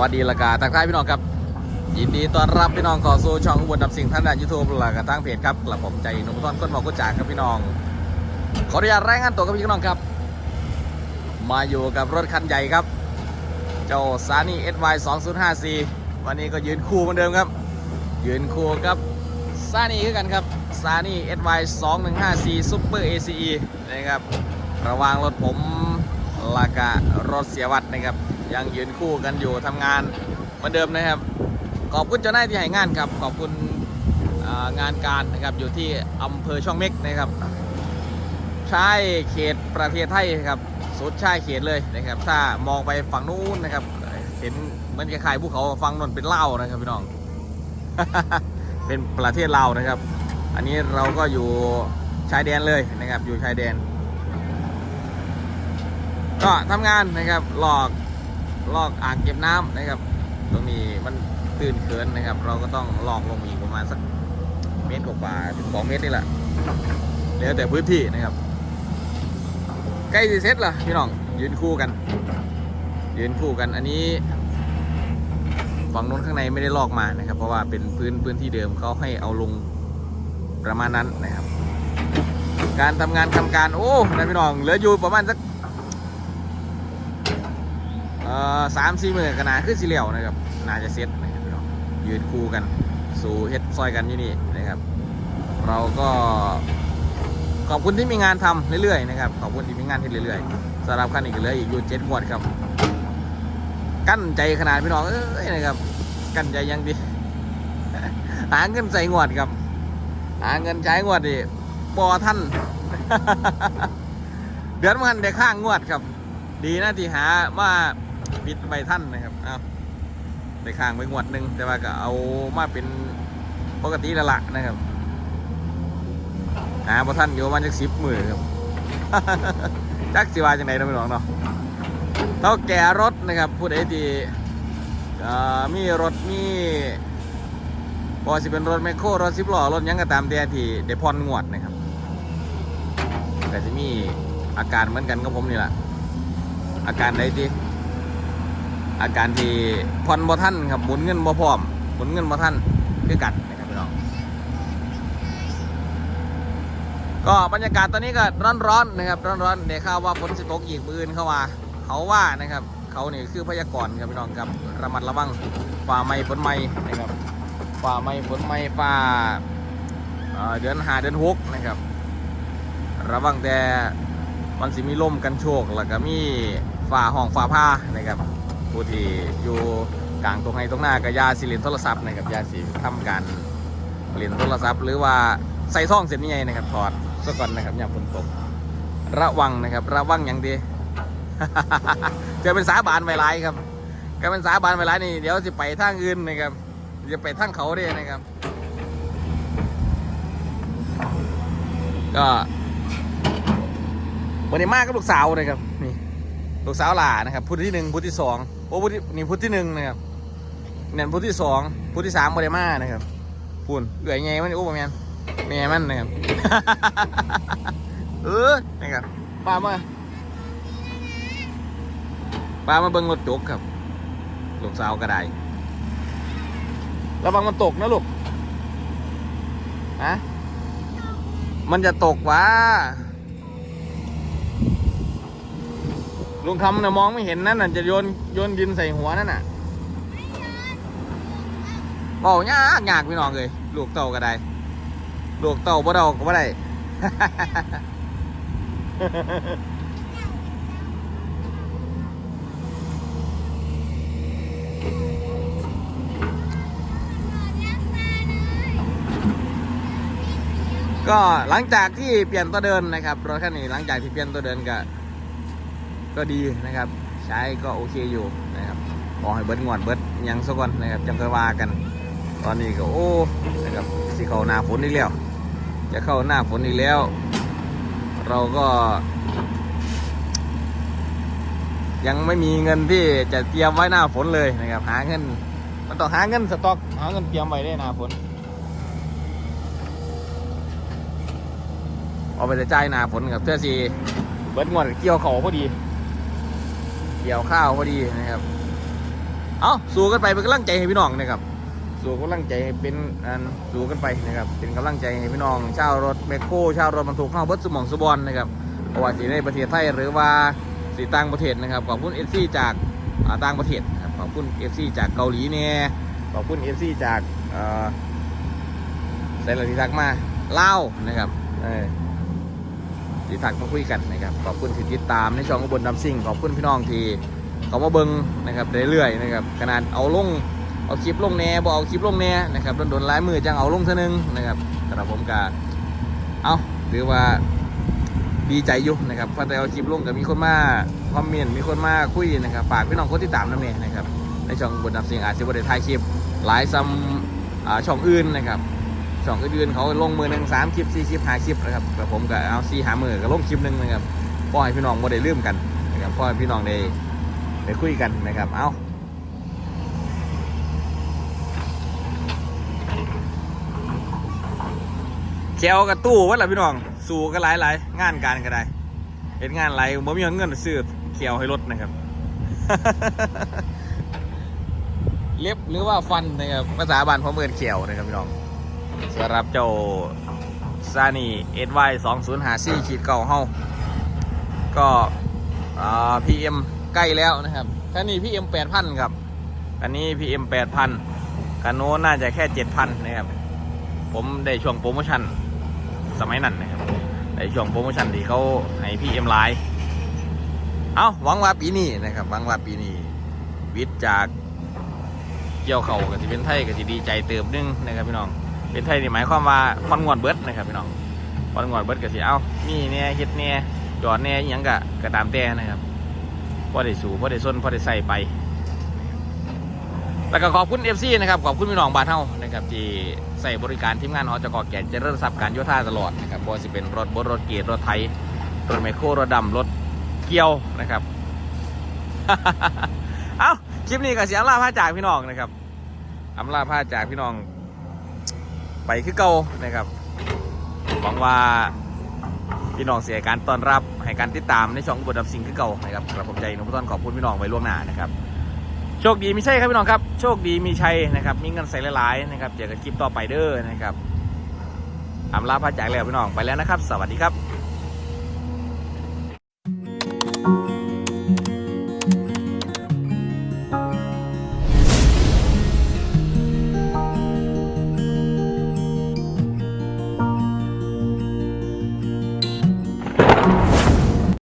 วัสดีละกาทักทายพี่น้องครับ ยินดีต้อนรับพี่น้องเข้าสู่ช่องอุบลดับสิ่งท่านในยูทูบละกาทั้งเพจครับกลับผมใจหนุ่มต้นก้นหมอกกุจากครับพี่น้อง ขออนุญาตรายงานตัวกับพี่น้องครับ มาอยู่กับรถคันใหญ่ครับ เจ้าซานี่ SY 2054วันนี้ก็ยืนคู่เหมือนเดิมครับ ยืนคู่กับซานี่คือกันครับซานี่ SY 2154 Super ACE นะครับระว่างรถผมลาการถเสียวัดนะครับ ยังยืนคู่กันอยู่ทำงานเหมือนเดิมนะครับ ขอบคุณเจ้าหน้าที่ให้งานครับ ขอบคุณงานการนะครับอยู่ที่อำเภอช่องเม็กนะครับชายเขตประเทศไทยครับสุดชายเขตเลยนะครับ ถ้ามองไปฝั่งนู้นนะครับ เห็นเหมือนคล้ายๆภูเขาฝั่งนนเป็นเล่านะครับพี่น้อง เป็นประเทศลาวนะครับ อันนี้เราก็อยู่ชายแดนเลยนะครับ อยู่ชายแดน ก็ทำงานนะครับหลอก ลอกอ่างเก็บน้ำนะครับ ตรงนี้มันตื่นเขินนะครับ เราก็ต้องลอกลงอีกประมาณสักเมตรกว่าถึงสองเมตรนี่แหละแล้วแต่พื้นที่นะครับ ใกล้สิเสร็จละพี่น้องยืนคู่กัน ยืนคู่กันอันนี้ฝั่งนู้นข้างในไม่ได้ลอกมานะครับ เพราะว่าเป็นพื้นพื้นที่เดิมเขาให้เอาลงประมาณนั้นนะครับ การทำงานทำการโอ้นะพี่น้องเหลืออยู่ประมาณสัก เอ่อสามสี่หมื่นกันนาขึ้นสีเหลียวนะครับน่าจะเซ็ตนะครับพี่น้องยืนคู่กัน สู่เฮ็ดซอยกันที่นี่นะครับ เราก็ขอบคุณที่มีงานทำเรื่อยๆนะครับขอบคุณที่มีงานทำเรื่อยๆสำหรับคันอีกเหลยอีกอยู่เจ็ดงวดครับ กั้นใจขนาดพี่น้องเอ้ยนะครับ กั้นใจยังดีหาเงินใส่งวดครับ หาเงินใช้งวดดิบอท่านเดือนมันได้ข้างงวดครับ ดีนะที่หามา ปิดใบท่านนะครับเอาได้ข้างไปงวดหนึ่งแต่ว่าก็เอามาเป็นปกติล้วละนะครับหาพอท่านอยู่ประมาณจักสิบหมือครับจักสิวาจังไหนเราไม่หลองเนาะเท่าแก่รถนะครับผู้ใดที่เอ่อมีรถมีพอสิเป็นรถแมคโครรถสิบล้อรถยังก็ตามแต่ที่ได้ผ่อนงวดนะครับก็จะมีอาการเหมือนกันกับผมนี่แหละอาการใดที่ อาการที่ผ่อนบ่ท่านครับหมุนเงินบ่พร้อมหมุนเงินบ่ท่านคือกันนะครับพี่น้องก็บรรยากาศตอนนี้ก็ร้อนๆนะครับร้อนๆเดี๋ยวข่าวว่าฝนสิตกอีกมือนเข้ามาเขาว่านะครับ เขาเนี่คือพยากรณ์ครับพี่น้องครับระมัดระวังฝ่าไม้ฝนไม้นะครับฝ่าไม้ฝนไม้ฝ่าเอ่อเดือนหาเดือนหกนะครับ ระวังแต่มันสิมีลมกันโชกแล้วก็มีฝ่าห้องฝ่าผ้านะครับ ผู้ที่อยู่กลางตรงไหนตรงหน้าก็อยาสิเลินโทรศัพท์นะครับยาสิทำการเล่นโทรศัพท์ หรือว่าใส่ท่องเสร็จนี่ไงนะครับถอดซะก่อนนะครับอย่าฝนตก ระวังนะครับ ระวังอย่างดีจะเป็นสาบานไวไลายครับก็เป็นสาบานไวไลายนี่เดี๋ยวจะไปทางอื่นนะครับจะไปทางเขาด้วยนะครับ ก็วันนี้มากกับลูกสาวเลยครับนี่ลูกสาวหลานะครับพุธที่หนึ่งพุธที่สอง โอ้พุธที่นี่พุธที่หนึ่งนะครับเนี่ยพุธที่สองพุธที่สามวันนี้มานะครับพูนเอื่อยไงมันโอ้ประมาณแม่มันนะครับ เออนะครับป้ามาป้ามาเบิ้งรถจกครับลูกสาวก็ได้ระวังมันตกนะลูกฮะมันจะตกวะ ลุงคำน่ะมองไม่เห็นนั่นน่ะจะโยนโยนดินใส่หัวนั่นน่ะเบายากยากพี่น้องเลยลูกเต่าก็ได้ลูกเต่าบ่เดาก็บ่ได้ก็หลังจากที่เปลี่ยนตัวเดินนะครับรถคันนี้หลังจากที่เปลี่ยนตัวเดินก็ ก็ดีนะครับ ใช้ก็โอเคอยู่นะครับขอให้เบิดงวดเบิดยังสักก่อนนะครับจังค่อยว่ากัน ตอนนี้ก็โอ้นะครับสิเข้าหน้าฝนอีกแล้ว จะเข้าหน้าฝนอีกแล้ว เราก็ ยังไม่มีเงินที่จะเตรียมไว้หน้าฝนเลยนะครับ หาเงินมันต้องหาเงินสต็อก หาเงินเตรียมไว้ได้หน้าฝนเอาไปจะจ่ายหน้าฝนกับเพื่อสีเบิดงวดเกี่ยวเขาพอดี เกี่ยวข้าวพอดีนะครับ เอาสู้กันไปเป็นกำลังใจให้พี่น้องนะครับ สู้กำลังใจให้เป็นอันสู้กันไปนะครับ เป็นกำลังใจให้พี่น้องชาวรถแมคโครชาวรถบรรทุกเข้าเบิดสมองสบอนนะครับเพราะว่าสีในประเทศไทยหรือว่าสีต่างประเทศนะครับขอบคุณเอฟซีจากอาต่างประเทศนะครับขอบคุณเอฟซีจากเกาหลีเนี่ยขอบคุณเอฟซีจากเอ่อใส่ละที่ทักมาเล่าวนะครับเอ ที่ทักมาคุยกันนะครับขอบคุณที่ติดตามในช่องอุบลดำซิ่งขอบคุณพี่น้องที่เขามาเบิ้งนะครับเรื่อยๆนะครับขนาดเอาลงเอาคลิปลงแน่บอกเอาคลิปลงแน่นะครับโดนๆหลายมือจังเอาลงเท่านึงนะครับสำหรับผมก็เอาถือว่าดีใจอยู่นะครับพอแต่เอาคลิปลงก็มีคนมาคอมเมนต์มีคนมาคุยนะครับฝากพี่น้องคนที่ตามนั่นเองนะครับในช่องบนดับเสียงอาจจะบริถ่ายคลิปหลายซ้ำช่องอื่นนะครับ ช่องอื่นๆเขาลงมือหนึ่งสามคลิปสี่คลิปห้าคลิปนะครับแต่ผมก็เอาสี่หามือก็ลงคลิปหนึ่งนะครับพ่อให้พี่น้องบ่ได้ลืมกันนะครับพ่อให้พี่น้องได้ได้คุยกันนะครับ เอาแจวกับตู้วัดละพี่น้อง สู่กันหลายหลายงานการก็ได้เห็นงานไรผมมีเงินซื้อเขียวให้รถนะครับ เล็บหรือว่าฟันนะครับภาษาบ้านผมเอินเขียวนะครับพี่น้อง สำหรับเจ้าซานี่เอ็ดไวสองศูนย์หาซี่ขีดเก่าเฮาก็พีเอ็มใกล้แล้วนะครับท่านี้พีเอ็มแปดพันครับอันนี้พีเอ็มแปดพันกันโน้นน่าจะแค่เจ็ดพันนะครับ ผมได้ช่วงโปรโมชั่นสมัยนั้นนะครับในช่วงโปรโมชั่นที่เขาให้พี่เอ็มไลน์เอาหวังว่าปีนี้นะครับหวังว่าปีนี้วิทย์จากเกี่ยวเขากับที่เป็นไทยกับที่ดีใจเติมนึงนะครับพี่น้อง เป็นไทยนี่หมายความว่าคอนงวดเบิร์ดนะครับพี่น้องคอนงวดเบิร์ดกับสิเอามีเนี่ยเฮ็ดเนี่ยจอดเนี่ยอิหยังกะกระตามแต่นะครับพอได้สู่พอได้ส้นพอได้ใส่ไป แล้วก็ขอบคุณเอฟซีนะครับขอบคุณพี่น้องบ้านเฮานะครับที่ใส่บริการทีมงานหอจกแก่นเจริญทรัพย์การโยธาตลอดนะครับบ่สิเป็นรถบดรถเกียร์รถไถรถไมโครรถดำรถเกี่ยวนะครับเอ้าคลิปนี้ก็เสียงลาพาจากพี่น้องนะครับอำลาพาจากพี่น้อง ไปคือเก่านะครับหวังว่าพี่น้องเสียการต้อนรับให้การติดตามในช่องบทดับสิงคือเก่านะครับกระผมใจนุ่มต้นขอบคุณพี่น้องไว้ล่วงหน้านะครับโชคดีมีชัยครับพี่น้องครับโชคดีมีชัยนะครับ มีเงินใส่หลายๆนะครับเจอกันคลิปต่อไปเด้อนะครับอำลาพระจากแล้วพี่น้องไปแล้วนะครับ สวัสดีครับ